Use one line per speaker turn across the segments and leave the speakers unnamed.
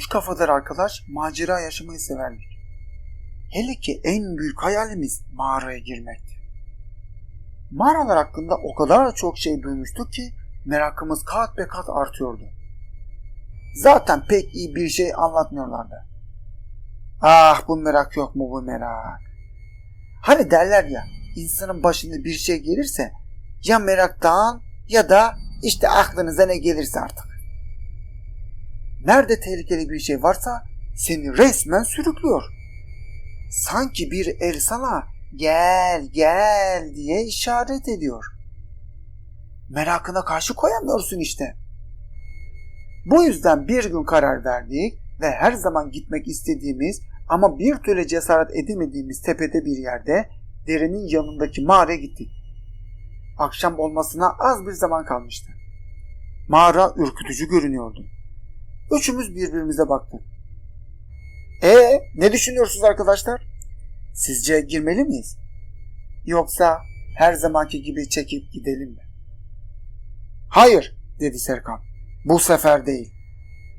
kafadar arkadaş macera yaşamayı severdik. Hele ki en büyük hayalimiz mağaraya girmekti. Mağaralar hakkında o kadar çok şey duymuştuk ki merakımız kat be kat artıyordu. Zaten pek iyi bir şey anlatmıyorlardı. Ah bu merak yok mu bu merak. Hani derler ya insanın başına bir şey gelirse ya meraktan ya da işte aklınıza ne gelirse artık. Nerede tehlikeli bir şey varsa seni resmen sürüklüyor. Sanki bir el sana gel gel diye işaret ediyor. Merakına karşı koyamıyorsun işte. Bu yüzden bir gün karar verdik ve her zaman gitmek istediğimiz ama bir türlü cesaret edemediğimiz tepede bir yerde derenin yanındaki mağaraya gittik. Akşam olmasına az bir zaman kalmıştı. Mağara ürkütücü görünüyordu. Üçümüz birbirimize baktık. E ne düşünüyorsunuz arkadaşlar? Sizce girmeli miyiz? Yoksa her zamanki gibi çekip gidelim mi? Hayır dedi Serkan. Bu sefer değil.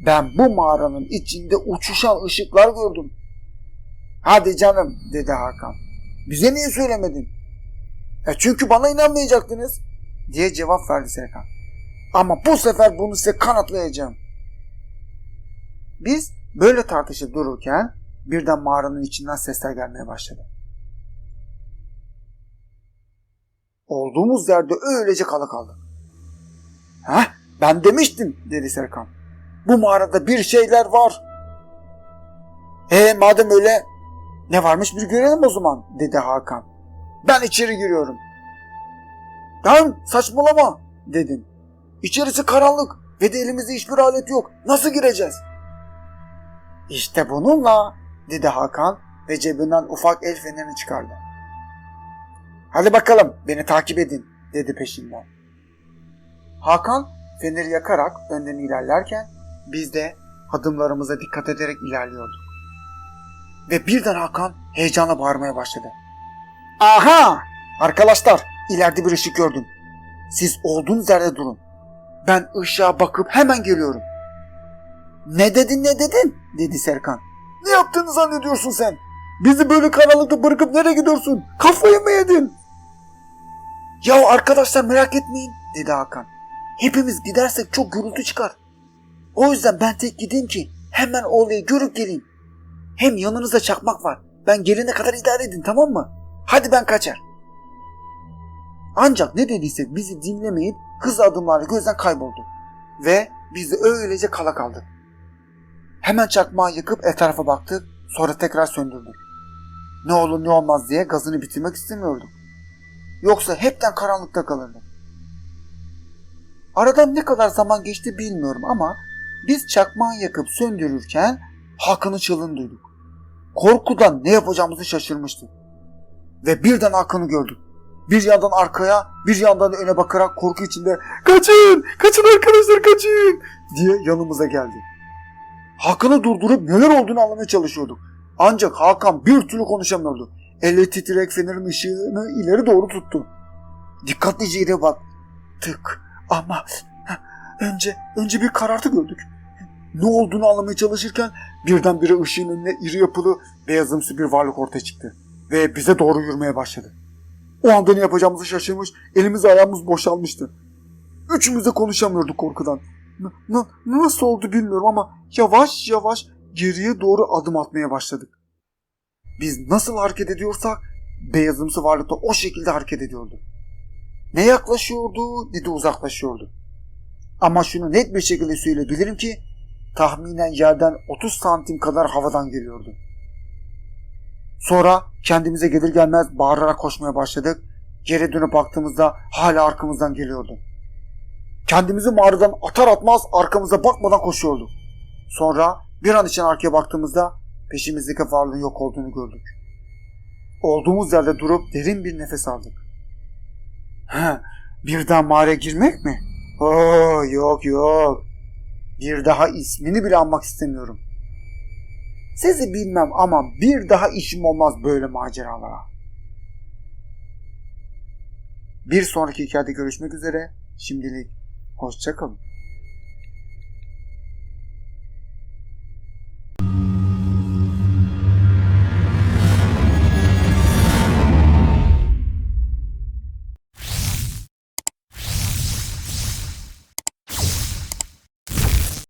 Ben bu mağaranın içinde uçuşan ışıklar gördüm. Hadi canım dedi Hakan. Bize niye söylemedin? E çünkü bana inanmayacaktınız diye cevap verdi Serkan. Ama bu sefer bunu size kanıtlayacağım. Biz böyle tartışıp dururken birden mağaranın içinden sesler gelmeye başladı. Olduğumuz yerde öylece kala kaldık. Heh, ben demiştim dedi Serkan. Bu mağarada bir şeyler var. E madem öyle ne varmış bir görelim o zaman dedi Hakan. Ben içeri giriyorum. Lan saçmalama dedim. İçerisi karanlık ve de elimizde hiçbir alet yok. Nasıl gireceğiz? İşte bununla dedi Hakan ve cebinden ufak el fenerini çıkardı. Hadi bakalım beni takip edin dedi peşinden. Hakan feneri yakarak önden ilerlerken biz de adımlarımıza dikkat ederek ilerliyorduk. Ve birden Hakan heyecanla bağırmaya başladı. Aha! Arkadaşlar ileride bir ışık gördüm. Siz olduğunuz yerde durun. Ben ışığa bakıp hemen geliyorum. Ne dedin ne dedin? dedi Serkan. Ne yaptığını zannediyorsun sen? Bizi böyle karanlıkta bırakıp nereye gidiyorsun? Kafayı mı yedin? Ya arkadaşlar merak etmeyin dedi Hakan. Hepimiz gidersek çok gürültü çıkar. O yüzden ben tek gideyim ki hemen olayı görüp geleyim. Hem yanınızda çakmak var. Ben gelene kadar idare edin tamam mı? Hadi ben kaçar. Ancak ne dediysek bizi dinlemeyip hızlı adımlarla gözden kayboldu. Ve biz de öylece kala kaldık. Hemen çakmağı yakıp etrafa baktık, sonra tekrar söndürdük. Ne olur ne olmaz diye gazını bitirmek istemiyorduk. Yoksa hepten karanlıkta kalırdık. Aradan ne kadar zaman geçti bilmiyorum ama biz çakmağı yakıp söndürürken Hakan'ın çığlığını duyduk. Korkudan ne yapacağımızı şaşırmıştık. Ve birden Hakan'ı gördük. Bir yandan arkaya, bir yandan da öne bakarak korku içinde "Kaçın! Kaçın arkadaşlar kaçın!" diye yanımıza geldi. Hakan'ı durdurup neler olduğunu anlamaya çalışıyorduk. Ancak Hakan bir türlü konuşamıyordu. Elle titrek fenerin ışığını ileri doğru tuttu. Dikkatlice yere bak. Tık. Ama önce önce bir karartı gördük. Ne olduğunu anlamaya çalışırken birdenbire ışığın önüne iri yapılı beyazımsı bir varlık ortaya çıktı. Ve bize doğru yürümeye başladı. O anda ne yapacağımızı şaşırmış, elimiz ayağımız boşalmıştı. Üçümüz de konuşamıyorduk korkudan. Nasıl oldu bilmiyorum ama yavaş yavaş geriye doğru adım atmaya başladık. Biz nasıl hareket ediyorsak beyazımsı varlık da o şekilde hareket ediyordu. Ne yaklaşıyordu ne de uzaklaşıyordu. Ama şunu net bir şekilde söyleyebilirim ki tahminen yerden 30 santim kadar havadan geliyordu. Sonra kendimize gelir gelmez bağırarak koşmaya başladık. Geri dönüp baktığımızda hala arkamızdan geliyordu. Kendimizi mağaradan atar atmaz arkamıza bakmadan koşuyorduk. Sonra bir an için arkaya baktığımızda peşimizdeki varlığın yok olduğunu gördük. Olduğumuz yerde durup derin bir nefes aldık. He, bir daha mağaraya girmek mi? Oo, yok yok. Bir daha ismini bile anmak istemiyorum. Sizi bilmem ama bir daha işim olmaz böyle maceralara. Bir sonraki hikayede görüşmek üzere. Şimdilik hoşçakalın.